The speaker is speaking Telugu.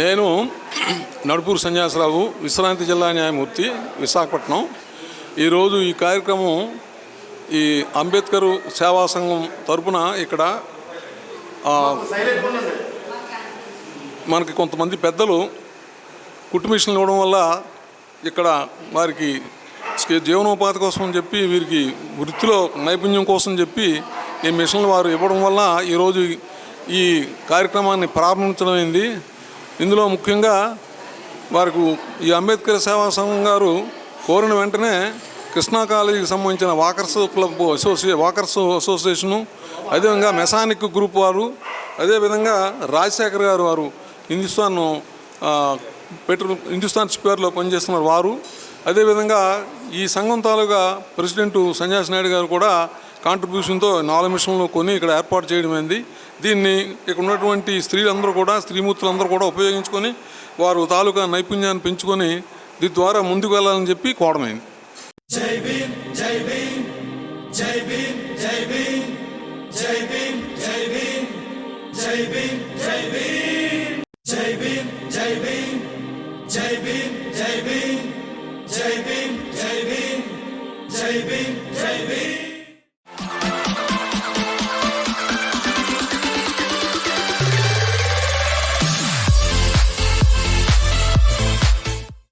నేను నడుపూరు సన్యాసరావు విశ్రాంతి జిల్లా న్యాయమూర్తి విశాఖపట్నం. ఈరోజు ఈ కార్యక్రమం ఈ అంబేద్కర్ సేవా సంఘం తరపున ఇక్కడ మనకి కొంతమంది పెద్దలు కుట్టు మిషన్లు ఇవ్వడం వల్ల ఇక్కడ వారికి జీవనోపాధి కోసం అని చెప్పి వీరికి వృత్తిలో నైపుణ్యం కోసం చెప్పి ఈ మిషన్లు వారు ఇవ్వడం వల్ల ఈరోజు ఈ కార్యక్రమాన్ని ప్రారంభించడమైంది ఇందులో ముఖ్యంగా వారికి ఈ అంబేద్కర్ సేవా సంఘం గారు కోరిన వెంటనే కృష్ణా కాలేజీకి సంబంధించిన వాకర్స్ క్లబ్ అసోసియే వాకర్స్ అసోసియేషను అదేవిధంగా మెసానిక్ గ్రూప్ వారు అదేవిధంగా రాజశేఖర్ గారు వారు హిందుస్థాన్ పెట్రోల్ హిందుస్థాన్ స్క్వేర్లో పనిచేస్తున్నారు వారు అదేవిధంగా ఈ సంఘం తాలూకా ప్రెసిడెంట్ సన్యాసి నాయుడు గారు కూడా కాంట్రిబ్యూషన్తో నాలుగు మిషన్లు కొని ఇక్కడ ఏర్పాటు చేయడమైంది దీన్ని ఇక్కడ ఉన్నటువంటి స్త్రీలందరూ కూడా స్త్రీమూర్తులందరూ కూడా ఉపయోగించుకొని వారు తాలూకా నైపుణ్యాన్ని పెంచుకొని దీని ద్వారా ముందుకు వెళ్ళాలని చెప్పి కోవడమైంది జై భీమ్ జై భీమ్ జై భీమ్ జై భీమ్ జై భీమ్ జై Bhim J-Bin, J-Bin, J-Bin, J-Bin,